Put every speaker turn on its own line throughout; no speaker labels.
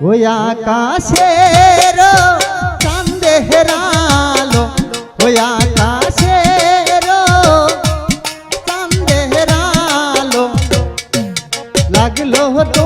ওই আকাশের চান্দের ওই আকাশের চান্দের লাগল তোমার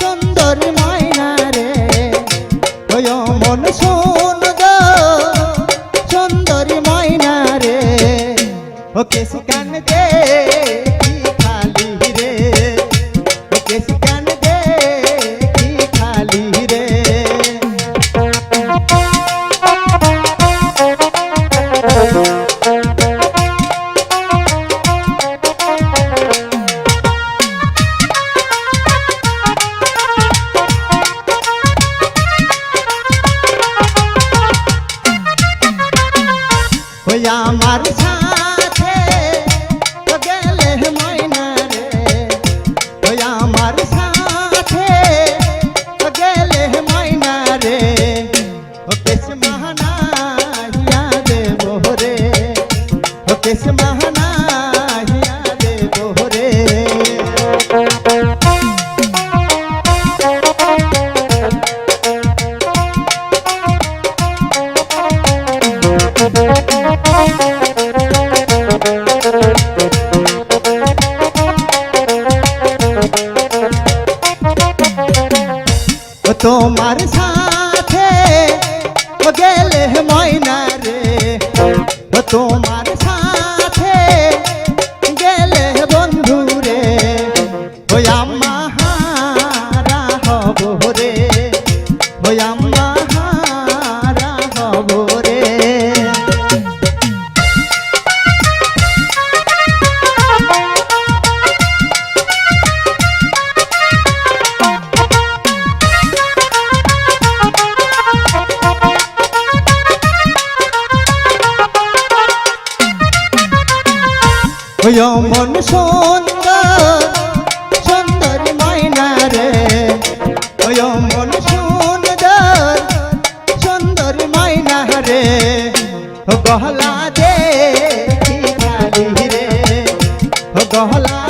সুন্দর মাইনা রে। হইয় মন সুন্দর সুন্দর মাইনা রে। ও কেস কান দে ওই আমার সাথে তো গেলে ময়না রে। ওই আমার সাথে তো গেলে ময়না রে। ও কেস মাহানা দেব রে। ও কেস তোমার সাথে গেলে ময়না রে। তোমার ওই মন সুন্দর সুন্দর মাইনা রে। যমন মন সুন্দর সুন্দর মাইনা রে। গহলা দে গহলা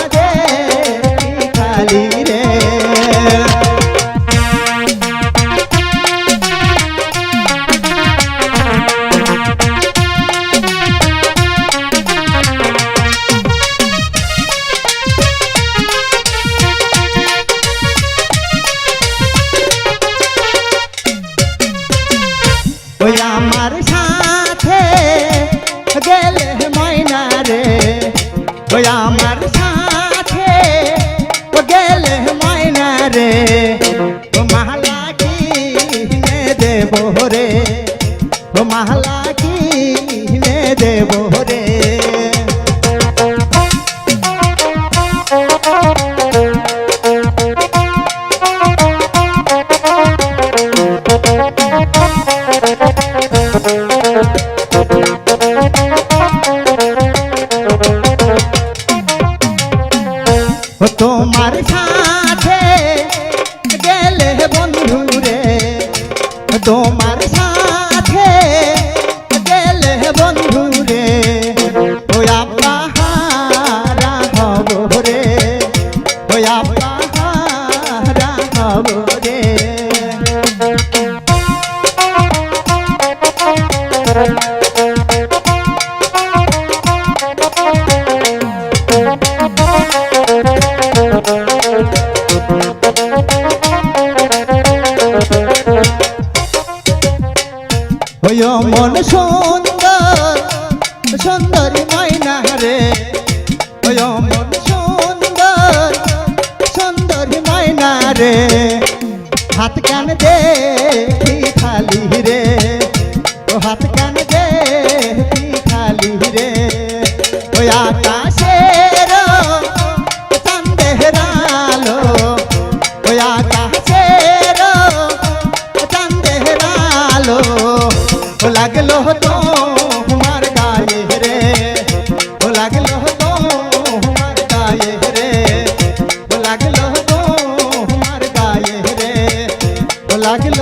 ওই আমার সাথে গেলে ময়না রে। ও মাহলা কিনে দেব রে। ও মাহলা কিনে দেব রে। তোমার সাথে গেলে বন্ধু রে। তোমার সাথে গেলে বন্ধু রে। ও আপা হারা হব রে। মন সুন্দর, সুন্দরী মাইনা রে। মন অমন সুন্দর, সুন্দরী ময়না রে। হাত কান দে খালি রে। ও হাত কান দে খালি রে। ওই আটা লাগল তো তোমার গায়ে রে। ও লাগল তো তোমার রে। ও লাগল তো গায়ে রে। ও লাগল